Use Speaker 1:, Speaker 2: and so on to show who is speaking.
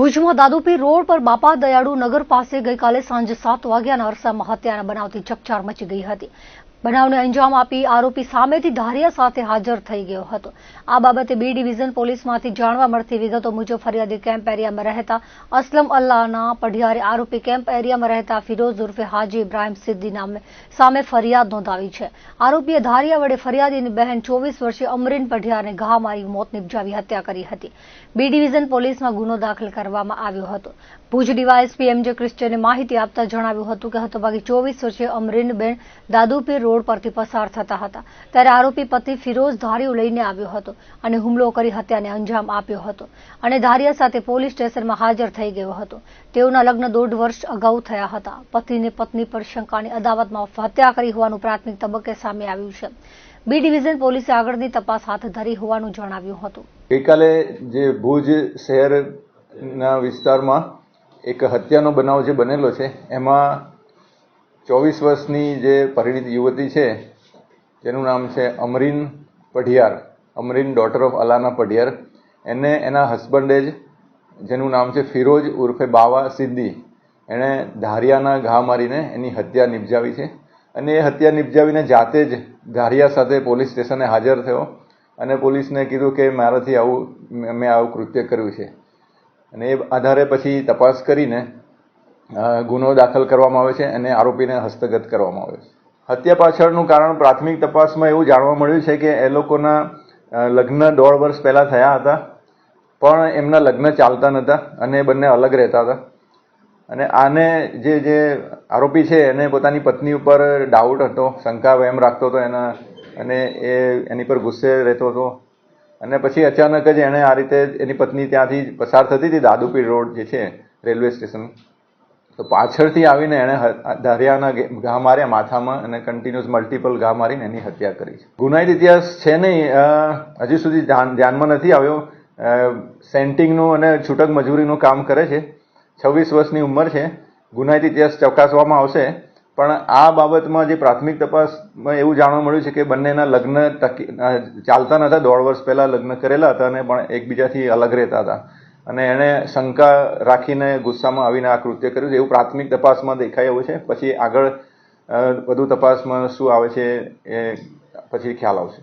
Speaker 1: ભુજમાં દાદુપી રોડ પર બાપા દયાળુ નગર પાસે ગઈકાલે સાંજે સાત વાગ્યાના અરસામાં હત્યાના બનાવથી ચકચાર મચી ગઈ હતી. બનાવને અંજામ આપી આરોપી સામેથી ધારિયા સાથે હાજર થઈ ગયો હતો. આ બાબતે બી ડિવિઝન પોલીસમાંથી જાણવા મળતી વિગતો મુજબ ફરિયાદી કેમ્પ એરિયામાં રહેતા અસલમ અલ્લાહના પઢિયારે આરોપી કેમ્પ એરિયામાં રહેતા ફિરોઝ ઉર્ફે હાજી ઇબ્રાહીમ સિદ્દી નામે સામે ફરિયાદ નોંધાવી છે. આરોપીએ ધારિયા વડે ફરિયાદીની બહેન ચોવીસ વર્ષીય અમરીન પઢિયારને ઘા મારી મોત નિપજાવી હત્યા કરી હતી. બી ડિવિઝન પોલીસમાં ગુનો દાખલ કરવામાં આવ્યો હતો. ભુજ ડીવાયએસપી એમ જે માહિતી આપતા જણાવ્યું હતું કે હતભાગી ચોવીસ વર્ષીય અમરીનબેન દાદુપીર રોડ પરથી પસાર થતા હતા. ત્યારે આરોપી પતિ ફિરોઝ ધારીઓ લઈને આવ્યો હતો અને હુમલો કરી હત્યાને અંજામ આપ્યો હતો અને ધારિયા સાથે પોલીસ સ્ટેશનમાં હાજર થઈ ગયો હતો. તેઓના લગ્ન દોઢ વર્ષ અગાઉ થયા હતા. પતિને પત્ની પર શંકાની અદાવતમાં હત્યા કરી હોવાનું પ્રાથમિક તબક્કે સામે આવ્યું છે. બી ડિવિઝન પોલીસે આગળની તપાસ હાથ ધરી હોવાનું જણાવ્યું હતું.
Speaker 2: ગઈકાલે જે ભુજ શહેરના વિસ્તારમાં એક હત્યાનો બનાવ જે બનેલો છે, એમાં ચોવીસ વર્ષની જે પરિણીત યુવતી છે, જેનું નામ છે અમરીન પઢિયાર, અમરીન ડોટર ઓફ અલાના પઢિયાર. એને એના હસબન્ડે જ, જેનું નામ છે ફિરોજ ઉર્ફે બાવા સિદ્દી, એણે ધારિયાના ઘા મારીને એની હત્યા નિપજાવી છે. અને એ હત્યા નિપજાવીને જાતે જ ધારિયા સાથે પોલીસ સ્ટેશને હાજર થયો અને પોલીસને કીધું કે મારાથી આવું, મેં આવું કૃત્ય કર્યું છે. અને એ આધારે પછી તપાસ કરીને ગુનો દાખલ કરવામાં આવે છે અને આરોપીને હસ્તગત કરવામાં આવે છે. હત્યા પાછળનું કારણ પ્રાથમિક તપાસમાં એવું જાણવા મળ્યું છે કે એ લોકોના લગ્ન દોઢ વર્ષ પહેલાં થયા હતા, પણ એમના લગ્ન ચાલતા નહોતા અને એ બંને અલગ રહેતા હતા. અને આને જે જે આરોપી છે એને પોતાની પત્ની ઉપર ડાઉટ હતો, શંકા એમ રાખતો હતો એના, અને એ એની પર ગુસ્સે રહેતો હતો. અને પછી અચાનક જ એણે આ રીતે એની પત્ની ત્યાંથી પસાર થતી હતી, દાદુપીર રોડ જે છે, રેલવે સ્ટેશન. તો પાછળથી આવીને એણે દરિયાના ઘા માર્યા, માથામાં અને કન્ટિન્યુઅસ મલ્ટિપલ ઘા મારીને એની હત્યા કરી છે. ગુનાહિત ઇતિહાસ છે નહીં હજી સુધી ધ્યાનમાં નથી આવ્યો. સેન્ટિંગનું અને છૂટક મજૂરીનું કામ કરે છે. છવ્વીસ વર્ષની ઉંમર છે. ગુનાહિત ઇતિહાસ ચકાસવામાં આવશે. પણ આ બાબતમાં જે પ્રાથમિક તપાસમાં એવું જાણવા મળ્યું છે કે બંનેના લગ્ન ટકી ચાલતા નહોતા. દોઢ વર્ષ પહેલા લગ્ન કરેલા હતા અને પણ એકબીજાથી અલગ રહેતા હતા. અને એણે શંકા રાખીને ગુસ્સામાં આવીને આ કૃત્ય કર્યું છે. એવું પ્રાથમિક તપાસમાં દેખાય એવું છે. પછી આગળ વધુ તપાસમાં શું આવે છે એ પછી ખ્યાલ આવશે.